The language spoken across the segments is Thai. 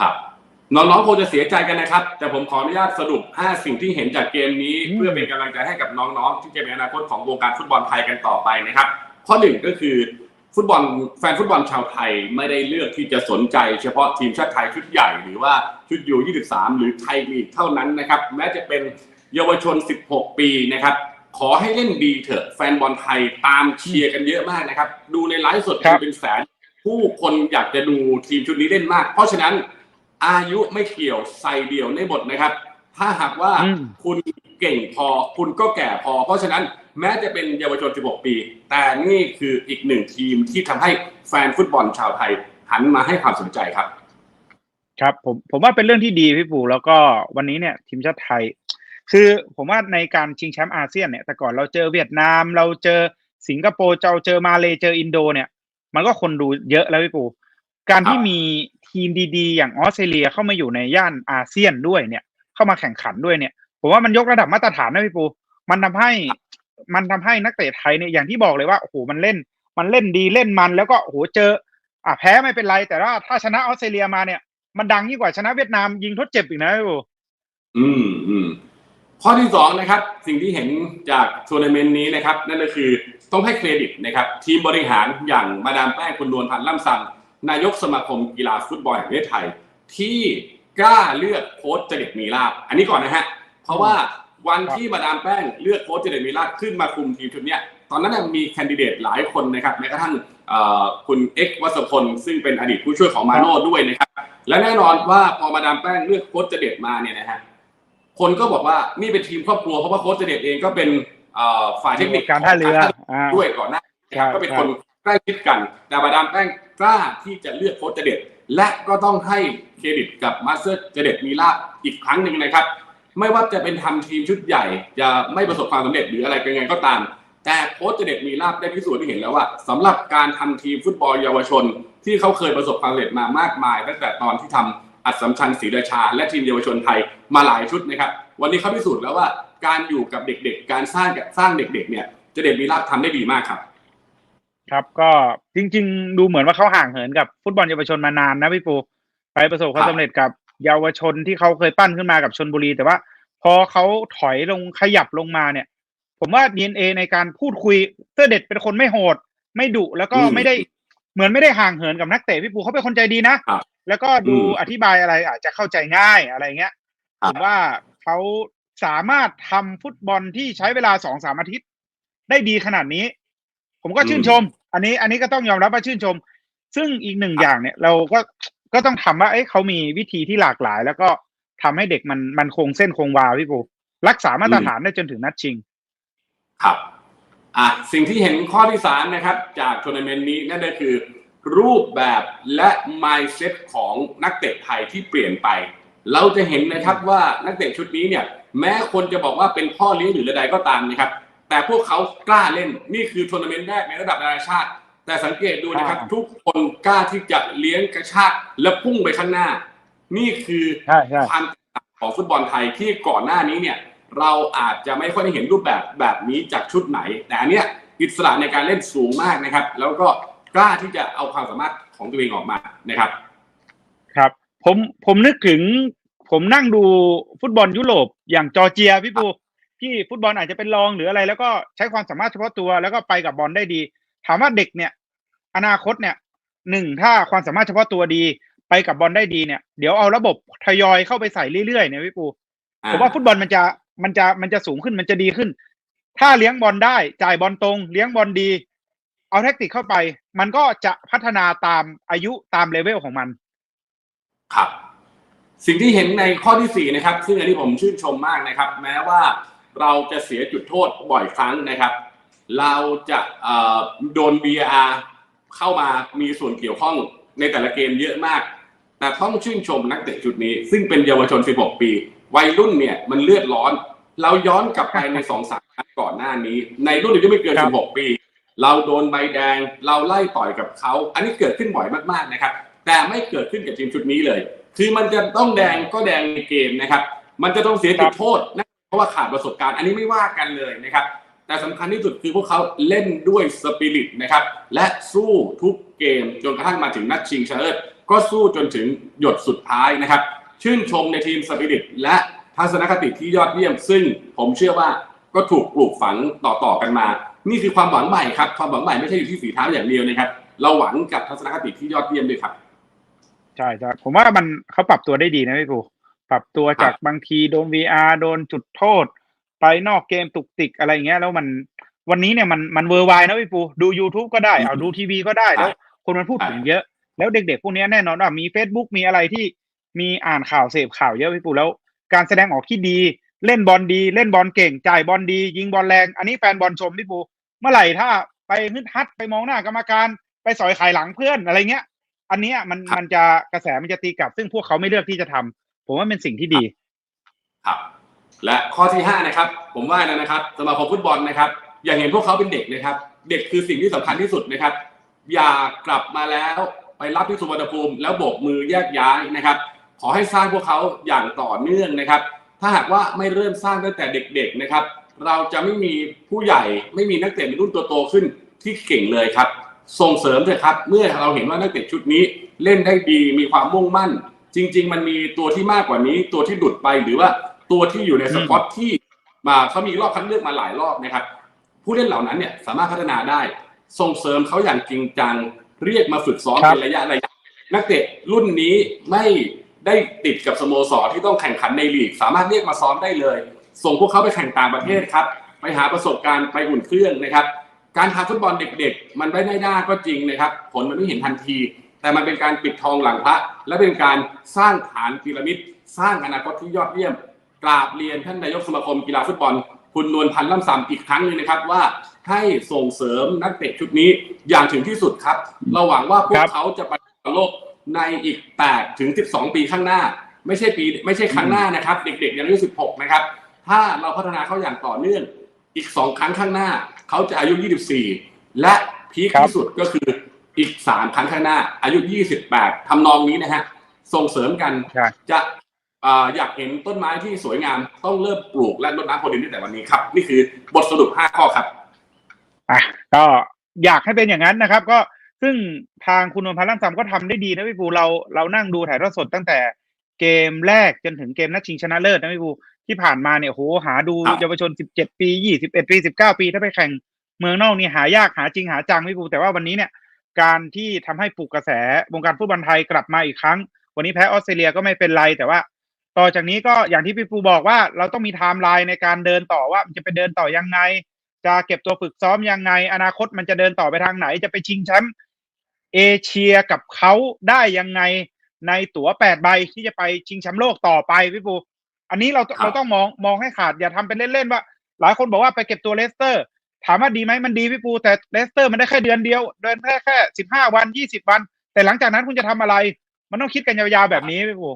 ครับน้องๆคงจะเสียใจกันนะครับ แต่ผมขออนุญาตสรุป 5 สิ่งที่เห็นจากเกมนี้อืมเพื่อเป็นกำลังใจให้กับน้องๆ ที่จะเป็นอนาคตของวงการฟุตบอลไทยกันต่อไปนะครับ ข้อหนึ่งก็คือฟุตบอลแฟนฟุตบอลชาวไทยไม่ได้เลือกที่จะสนใจ เฉพาะทีมชาติไทยชุดใหญ่หรือว่าชุดยู23 หรือไทยลีกเท่านั้นนะครับแม้จะเป็นเยาวชน 16 ปีนะครับขอให้เล่นดีเถอะแฟนบอลไทยตามเชียร์กันเยอะมากนะครับ ดูในไลฟ์สดครับเป็นแสนผู้คนอยากจะดูทีมชุดนี้เล่นมาก เพราะฉะนั้น อายุไม่เกี่ยวใส่เดี่ยวในบทนะครับ ถ้าหากว่าอืม คุณเก่งพอคุณก็แก่พอ เพราะฉะนั้นแม้จะเป็นเยาวชน 16 ปี แต่นี่คืออีกหนึ่งทีมที่ทำให้แฟนฟุตบอลชาวไทย หันมาให้ความสนใจครับ ครับผมผมว่าเป็นเรื่องที่ดีพี่ปู่แล้วก็วันนี้เนี่ยทีมชาติไทย คือผมว่าในการชิงแชมป์อาเซียนเนี่ยแต่ก่อนเราเจอเวียดนาม เราเจอสิงคโปร์เราเจอมาเลเจออินโดเนี่ย มันก็คนดูเยอะแล้วพี่ปู่ การที่ครับมีทีมดีๆ อย่างออสเตรเลียเข้ามาอยู่ในย่านอาเซียนด้วยเนี่ย เข้ามาแข่งขันด้วยเนี่ย ผมว่ามันยกระดับมาตรฐานนะพี่ปู มันทำให้มันทำให้นักเตะไทยเนี่ยอย่างที่บอกเลยว่าโอ้โหมันเล่น มันเล่นดีเล่นมันแล้วก็โอ้โหเจอ อะแพ้ไม่เป็นไร แต่ว่าถ้าชนะออสเตรเลียมาเนี่ย มันดังยิ่งกว่าชนะเวียดนามยิงทดเจ็บอีกนะพี่ปูอืมอืมข้อที่สองนะครับ สิ่งที่เห็นจากทัวร์นาเมนต์นี้นะครับ นั่นก็คือต้องให้เครดิตนะครับ ทีมบริหารอย่างมาดามแป้งคุณนวลพันธ์ล่ำซัง นายกสมาคมกีฬาฟุตบอลแห่งประเทศไทย ที่กล้าเลือกโค้ชเจเด็ดมีลาบอันนี้ก่อนนะฮะ เพราะว่าวันที่มาดามแป้งเลือกโค้ชเจเด็ดมีลาบขึ้นมาคุมทีมชุดเนี้ยตอนนั้นนะมีแคนดิเดตหลายคนนะครับแม้กระทั่งเอ่อคุณเอ็กซ์วัสพลซึ่งเป็นอดีตผู้ช่วยของมาโน่ด้วยนะครับ และแน่นอนว่าพอมาดามแป้งเลือกโค้ชเจเด็ดมาเนี่ยนะฮะคนก็บอกว่านี่เป็นทีมครอบครัวเพราะว่าโค้ชเจเด็ดเองก็เป็นเอ่อฝ่ายเทคนิคการท่าเรืออ่าด้วยก่อนหน้าใช่ก็เป็นคนใกล้ชิดกัน แต่มาดามแป้ง กล้าที่จะเลือกโค้ชเจเด็ดและก็ต้องให้เครดิตกับมาสเตอร์เจเด็ดมีลาบอีกครั้งหนึ่งนะครับ ไม่ว่าจะเป็นทำทีมชุดใหญ่ จะไม่ประสบความสำเร็จหรืออะไรเป็นไงก็ตาม แต่โค้ชเจเด็ดมีลาบได้พิสูจน์ให้เห็นแล้วว่าสำหรับการทำทีมฟุตบอลเยาวชน ที่เขาเคยประสบความสำเร็จมามากมาย ตั้งแต่ตอนที่ทำอัดสัมชัญศรีราชา และทีมเยาวชนไทยมาหลายชุดนะครับวันนี้เขาพิสูจน์แล้วว่าการอยู่กับเด็กๆ การสร้างสร้างเด็กๆเนี่ยเจเด็ดมีลาบทำได้ดีมากครับ ครับก็จริง ๆ ดูเหมือนว่าเขาห่างเหินกับฟุตบอลเยาวชนมานานนะพี่ปูไปประสบความครับสำเร็จกับเยาวชนที่เขาเคยปั้นขึ้นมากับชนบุรี แต่ว่าพอเขาถอยลงขยับลงมาเนี่ย ผมว่า DNA ในการพูดคุยเสื้อเด็ดเป็นคนไม่โหด ไม่ดุแล้วก็อืมไม่ได้เหมือนไม่ได้ห่างเหินกับนักเตะพี่ปูเขาเป็นคนใจดีนะครับแล้วก็ดูอืมอธิบายอะไรอาจจะเข้าใจง่ายอะไรเงี้ยครัผบมว่าเขาสามารถทำฟุตบอลที่ใช้เวลาสองสามอาทิตย์ ได้ดีขนาดนี้ ผมก็ชื่นชม อันนี้อันนี้ก็ต้องยอมรับว่าชื่นชม ซึ่งอีกหนึ่งอย่างเนี่ย เราก็ก็ต้องทำว่าเอ้ยเขามีวิธีที่หลากหลาย แล้วก็ทำให้เด็กมันมันคงเส้นคงวาพี่ปูรักษามาตรฐานได้จนถึงนัดชิง ครับอะสิ่งที่เห็นข้อที่สามนะครับ จากทัวร์นาเมนต์นี้นั่นก็คือ รูปแบบและ mindset ของนักเตะไทยที่เปลี่ยนไป เราจะเห็นนะครับว่านักเตะชุดนี้เนี่ย แม้คนจะบอกว่าเป็นพ่อเลี้ยงหรือระใดก็ตามนะครับ แต่พวกเขากล้าเล่นนี่คือทัวร์นาเมนต์แรกในระดับนานาชาติ แต่สังเกตดูนะครับอ่าทุกคนกล้าที่จะเลี้ยงกระชากและพุ่งไปข้างหน้า นี่คือใช่ใช่ความแตกต่างของฟุตบอลไทยที่ก่อนหน้านี้เนี่ย เราอาจจะไม่ค่อยได้เห็นรูปแบบแบบนี้จากชุดไหน แต่อันเนี้ยอิสระในการเล่นสูงมากนะครับ แล้วก็กล้าที่จะเอาความสามารถของตัวเองออกมานะครับ ครับ ผมผมนึกถึง ผมนั่งดูฟุตบอลยุโรปอย่างจอร์เจียพี่ปู ที่ฟุตบอลอาจจะเป็นรองหรืออะไร แล้วก็ใช้ความสามารถเฉพาะตัว แล้วก็ไปกับบอลได้ดี ถามว่าเด็กเนี่ย อนาคตเนี่ยหนึ่งถ้าความสามารถเฉพาะตัวดี ไปกับบอลได้ดีเนี่ย เดี๋ยวเอาระบบทยอยเข้าไปใส่เรื่อยๆเนี่ยพี่ปูผมว่าฟุตบอลมันจะมันจะมันจะสูงขึ้นมันจะดีขึ้น ถ้าเลี้ยงบอลได้จ่ายบอลตรง เลี้ยงบอลดี เอาแท็กติกเข้าไป มันก็จะพัฒนาตามอายุตามเลเวลของมัน ครับ สิ่งที่เห็นในข้อที่สี่นะครับ ซึ่งอันนี้ผมชื่นชมมากนะครับ แม้ว่า เราจะเสียจุดโทษบ่อยครั้งนะครับ เราจะเอ่อโดน VR เข้ามามีส่วนเกี่ยวข้องในแต่ละเกมเยอะมาก แต่ต้องชื่นชมนักเตะชุดนี้ ซึ่งเป็นเยาวชน 16 ปี วัยรุ่นเนี่ยมันเลือดร้อน เราย้อนกลับไปในสองสามนัดก่อนหน้านี้ ในรุ่นอายุไม่เกินครับ16 ปี เราโดนใบแดง เราไล่ต่อยกับเขา อันนี้เกิดขึ้นบ่อยมากๆนะครับ แต่ไม่เกิดขึ้นกับทีมชุดนี้เลย คือมันจะต้องแดงก็แดงในเกมนะครับ มันจะต้องเสียจุดโทษนะ เพราะว่าขาดประสบการณ์ อันนี้ไม่ว่ากันเลยนะครับ แต่สำคัญที่สุดคือพวกเขาเล่นด้วยสปิริตนะครับ และสู้ทุกเกมจนกระทั่งมาถึงนัดชิงชนะเลิศก็สู้จนถึงหยดสุดท้ายนะครับ ชื่นชมในทีมสปิริตและทัศนคติที่ยอดเยี่ยม ซึ่งผมเชื่อว่าก็ถูกปลูกฝังต่อๆกันมา นี่คือความหวังใหม่ครับ ความหวังใหม่ไม่ใช่อยู่ที่ฝีเท้าอย่างเดียวนะครับ เราหวังกับทัศนคติที่ยอดเยี่ยมด้วยครับ ใช่ใช่ผมว่ามันเขาปรับตัวได้ดีนะพี่ปู ปรับตัวจากบางทีโดน VR โดนจุดโทษ ไปนอกเกมตุกติกอะไรอย่างเงี้ย แล้วมันวันนี้เนี่ยมันมันเวอร์ไวนะพี่ปู ดู YouTube ก็ได้เอาดูทีวีก็ได้แล้วคนมันพูดถึงเยอะ แล้วเด็กๆพวกเนี้ยแน่นอนว่ามี Facebook มีอะไรที่มีอ่านข่าวเสพข่าวเยอะพี่ปูแล้ว การแสดงออกที่ดีเล่นบอลดี เล่นบอลเก่งจ่ายบอลดี ยิงบอลแรง อันนี้แฟนบอลชมพี่ปู เมื่อไหร่ถ้าไปฮึดฮัดไปมองหน้ากรรมการไปสอยขายหลังเพื่อนอะไรเงี้ย อันเนี้ยมันครับมันจะกระแสมันจะตีกลับ ซึ่งพวกเขาไม่เลือกที่จะทำ ผมว่าเป็นสิ่งที่ดีครับ และข้อที่5นะครับ ผมว่านะครับสมาคมฟุตบอลนะครับ อย่าเห็นพวกเขาเป็นเด็กนะครับ เด็กคือสิ่งที่สำคัญที่สุดนะครับ อย่ากลับมาแล้วไปรับที่สุวรรณภูมิแล้วโบกมือแยกย้ายนะครับ ขอให้สร้างพวกเขาอย่างต่อเนื่องนะครับ ถ้าหากว่าไม่เริ่มสร้างตั้งแต่เด็ก ๆนะครับ เราจะไม่มีผู้ใหญ่ไม่มีนักเตะในรุ่นตัวโตขึ้นที่เก่งเลยครับ ส่งเสริมเถอะครับ เมื่อเราเห็นว่านักเตะชุดนี้เล่นได้ดีมีความมุ่งมั่น จริง ๆ มันมีตัวที่มากกว่านี้ ตัวที่ดุดไปหรือว่าตัวที่อยู่ในสปอตที่มาเขามีรอบคัดเลือกมาหลายรอบนะครับ ผู้เล่นเหล่านั้นเนี่ยสามารถพัฒนาได้ส่งเสริมเขาอย่างจริงจังเรียกมาฝึกซ้อมครับเป็นระยะระยะนักเตะรุ่นนี้ไม่ได้ติดกับสโมสรที่ต้องแข่งขันในลีก สามารถเรียกมาซ้อมได้เลย ส่งพวกเขาไปแข่งต่างประเทศครับ ไปหาประสบการณ์ไปอุ่นเครื่องนะครับ การทำฟุตบอลเด็กๆ มันไม่ได้ด้าก็จริงนะครับ ผลมันไม่เห็นทันที แต่มันเป็นการปิดทองหลังพระ และเป็นการสร้างฐานพีระมิดสร้างอนาคตที่ยอดเยี่ยม กราบเรียนท่านนายกสมาคมกีฬาฟุตบอล คุณนวลพันธ์ล่ำซำอีกครั้งหนึงนะครับว่าให้ส่งเสริมนักเตะชุดนี้อย่างถึงที่สุดครับ เราหวังว่าพวกเขาจะไปบอโลกในอีก 8 ถึง 12 ปีข้างหน้า ไม่ใช่ปีไม่ใช่ครั้งหน้านะครับ เด็กๆยังอายุ 16 นะครับ ถ้าเราพัฒนาเขาอย่างต่อเนื่องอีก 2 ครั้งข้างหน้า เขาจะอายุ 24 และพีคที่สุดก็คือ อีก3ครั้งข้างหน้า อายุ28ทำนองนี้นะฮะ ส่งเสริมกันใช่ จะอ่าอยากเห็นต้นไม้ที่สวยงาม ต้องเริ่มปลูกและรดน้ำพรวนดินตั้งแต่วันนี้ครับ นี่คือบทสรุป5ข้อครับ อะก็อยากให้เป็นอย่างนั้นนะครับ ก็ซึ่งทางคุณนนท์พันธ์ล่ำซำก็ทำได้ดีนะพี่ปูเราเรานั่งดูถ่ายทอดสดตั้งแต่เกมแรกจนถึงเกมนัดชิงชนะเลิศนะพี่ปูที่ผ่านมาเนี่ยโหหาดูครับ เยาวชน 17 ปี 21 ปี 19 ปีถ้าไปแข่งเมืองนอกนี่หายากหาจริงหาจังพี่ปูแต่ว่าวันนี้เนี่ย การที่ทำให้ปลุกกระแสวงการฟุตบอลไทยกลับมาอีกครั้ง วันนี้แพ้ออสเตรเลียก็ไม่เป็นไร แต่ว่า ต่อจากนี้ก็อย่างที่พี่ปูบอกว่าเราต้องมีไทม์ไลน์ในการเดินต่อว่ามันจะไปเดินต่อยังไง จะเก็บตัวฝึกซ้อมยังไง อนาคตมันจะเดินต่อไปทางไหน จะไปชิงแชมป์เอเชียกับเขาได้ยังไงในตั๋วแปดใบที่จะไปชิงแชมป์โลกต่อไปพี่ปูอันนี้เราครับเราต้องมองมองให้ขาดอย่าทำเป็นเล่นๆว่า หลายคนบอกว่าไปเก็บตัวเลสเตอร์ ถามว่าดีไหมมันดีพี่ปูแต่เลสเตอร์มันได้แค่เดือนเดียว เดินแค่แค่สิบห้าวันยี่สิบวัน แต่หลังจากนั้นคุณจะทำอะไร มันต้องคิดกันยาวๆแบบนี้พี่ปู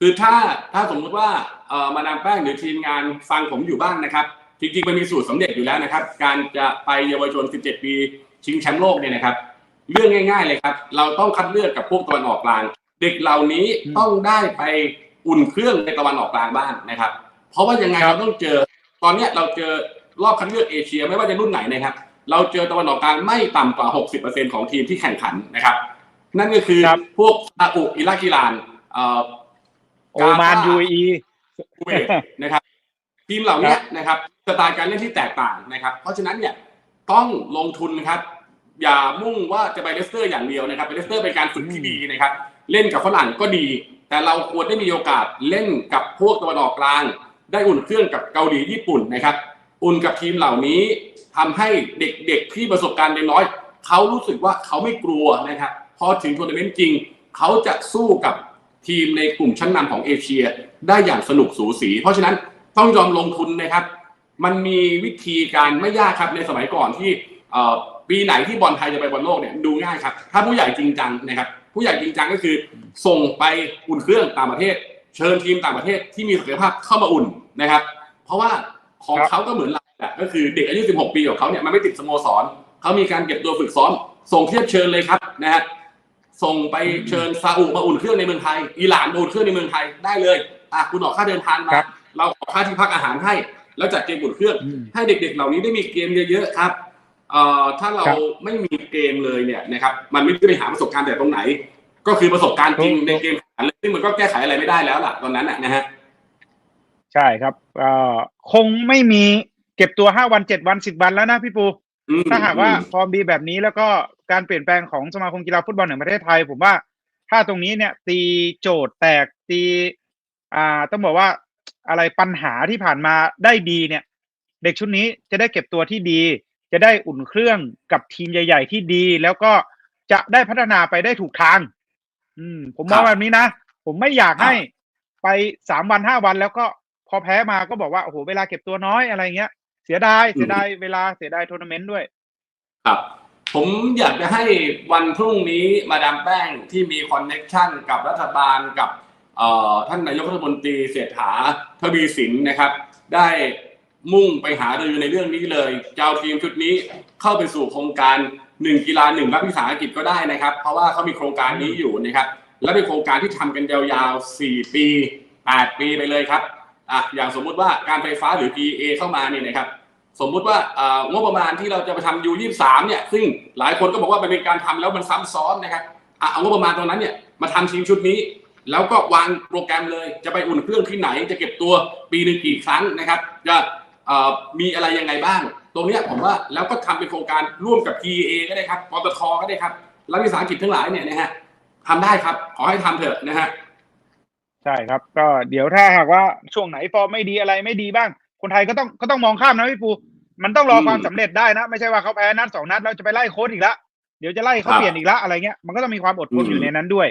คือถ้าถ้าสมมุติว่าเอ่อมาดามแป้งหรือทีมงานฟังผมอยู่บ้างนะครับ จริงๆมันมีสูตรสำเร็จอยู่แล้วนะครับ การจะไปเยาวชน 17 ปีชิงแชมป์โลกเนี่ยนะครับ เรื่องง่าย ๆ เลยครับ เราต้องคัดเลือกกับพวกตะวันออกกลาง เด็กเหล่านี้อืมต้องได้ไปอุ่นเครื่องในตะวันออกกลางบ้างนะครับ เพราะว่ายังไงครับเราต้องเจอ ตอนเนี้ยเราเจอ รอบคัดเลือกเอเชียไม่ว่าจะรุ่นไหนนะครับ เราเจอตะวันออกกลางไม่ต่ำกว่า 60%ของทีมที่แข่งขันนะครับ นั่นก็คือครับ พวกซาอุอิรักอิหร่านเอ่อ โอมานยูอี คูเวตนะครับทีมเหล่านี้นะครับสไตล์การเล่นที่แตกต่างนะครับ เพราะฉะนั้นเนี่ยต้องลงทุนนะครับ อย่ามุ่งว่าจะไปเลสเตอร์อย่างเดียวนะครับไปเลสเตอร์เป็นการฝึกที่ดีนะครับ เล่นกับฝรั่งก็ดี แต่เราควรได้มีโอกาสเล่นกับพวกตะวันออกกลาง ได้อุ่นเครื่องกับเกาหลีญี่ปุ่นนะครับ อุ่นกับทีมเหล่านี้ทำให้เด็กๆที่ประสบการณ์น้อยเขารู้สึกว่าเขาไม่กลัวนะครับพอถึงทัวร์นาเมนต์จริง เขาจะสู้กับทีมในกลุ่มชั้นนำของเอเชียได้อย่างสนุกสูสี เพราะฉะนั้นต้องยอมลงทุนนะครับ มันมีวิธีการไม่ยากครับในสมัยก่อนที่ปีไหนที่บอลไทยจะไปบอลโลกเนี่ยดูง่ายครับ ถ้าผู้ใหญ่จริงจังนะครับ ผู้ใหญ่จริงจังก็คือ ส่งไปอุ่นเครื่องต่างประเทศ เชิญทีมต่างประเทศที่มีศักยภาพเข้ามาอุ่นนะครับ เพราะว่า ของครับเขาก็เหมือนเราแหละก็คือเด็กอายุ 16 ปีของเขาเนี่ยมันไม่ติดสโมสรเขามีการเก็บตัวฝึกซ้อม ส่งเทียบเชิญเลยครับนะฮะส่งไปเชิญซาอุมาอุ่นเครื่องในเมืองไทยอิหร่านมาอุ่นเครื่องในเมืองไทยได้เลยอะคุณออกค่าเดินทางมาครับเราขอค่าที่พักอาหารให้ แล้วจัดเกมอุ่นเครื่องอืมให้เด็ก ๆ เหล่านี้ได้มีเกมเยอะๆครับเอ่อถ้าเราครับไม่มีเกมเลยเนี่ยนะครับมันไม่ได้ไปหาประสบการณ์แต่ตรงไหน ก็คือประสบการณ์จริงถูกในเกมแข่งขันเลยซึ่งมันก็แก้ไขอะไรไม่ได้แล้วล่ะตอนนั้นน่ะนะฮะ ใช่ครับเอ่อคงไม่มีเก็บตัวห้าวันเจ็ดวันสิบวันแล้วนะพี่ปูอืมถ้าหากว่าอืมฟอร์มดีแบบนี้แล้วก็การเปลี่ยนแปลงของสมาคมกีฬาฟุตบอลแห่งประเทศไทย ผมว่าถ้าตรงนี้เนี่ย ตีโจทย์แตกตี อ่า ต้องบอกว่าอะไรปัญหาที่ผ่านมาได้ดีเนี่ย เด็กชุดนี้จะได้เก็บตัวที่ดี จะได้อุ่นเครื่องกับทีมใหญ่ ๆ ที่ดี แล้วก็จะได้พัฒนาไปได้ถูกทาง อืม ผมมองแบบนี้นะ ผมไม่อยากให้ไปสามวันห้าวันแล้วก็ พอแพ้มาก็บอกว่าโอ้โหเวลาเก็บตัวน้อยอะไรเงี้ย เสียดายเสียดายเวลาเสียดายทัวร์นาเมนต์ด้วย ครับ ผมอยากจะให้วันพรุ่งนี้มาดามแป้งที่มีคอนเน็กชันกับรัฐบาลกับเอ่อท่านนายกรัฐมนตรีเศรษฐาทวีสินนะครับ ได้มุ่งไปหารือในเรื่องนี้เลยจะเอาทีมชุดนี้เข้าไปสู่โครงการหนึ่งกีฬาหนึ่งรัฐวิสาหกิจก็ได้นะครับ เพราะว่าเขามีโครงการนี้อยู่นะครับ และเป็นโครงการที่ทำกันยาวๆ4ปี 8 ปีไปเลยครับ อะอย่างสมมุติว่าการไฟฟ้าหรือ PA เข้ามาเนี่ยนะครับสมมุติว่างบประมาณที่เราจะไปทำยูยี่สามเนี่ยซึ่งหลายคนก็บอกว่ามันเป็นการทำแล้วมันซ้ำซ้อนนะครับอะเอางบประมาณตรงนั้นเนี่ยมาทำทีมชุดนี้ แล้วก็วางโปรแกรมเลยจะไปอุ่นเครื่องที่ไหน จะเก็บตัวปีหนึ่งกี่ครั้งนะครับจะมีอะไรยังไงบ้าง ตรงเนี้ยผมว่าแล้วก็ทำเป็นโครงการร่วมกับ PA ก็ได้ครับปตทก็ได้ครับรัฐวิสาหกิจทั้งหลายเนี่ยนะฮะทำได้ครับขอให้ทำเถอะนะฮะ ช่ครับ ก็เดี๋ยวถ้าหากว่าช่วงไหนฟอร์มไม่ดีอะไรไม่ดีบ้าง คนไทยก็ต้องก็ต้องมองข้ามนะพี่ปู มันต้องรออืมความสำเร็จได้นะ ไม่ใช่ว่าเขาแพ้นัดสองนัดแล้วจะไปไล่โค้ชอีกละเดี๋ยวจะไล่เขาครับเปลี่ยนอีกละอะไรเงี้ยมันก็ต้องมีความอดทนอืมอยู่ในนั้นด้วย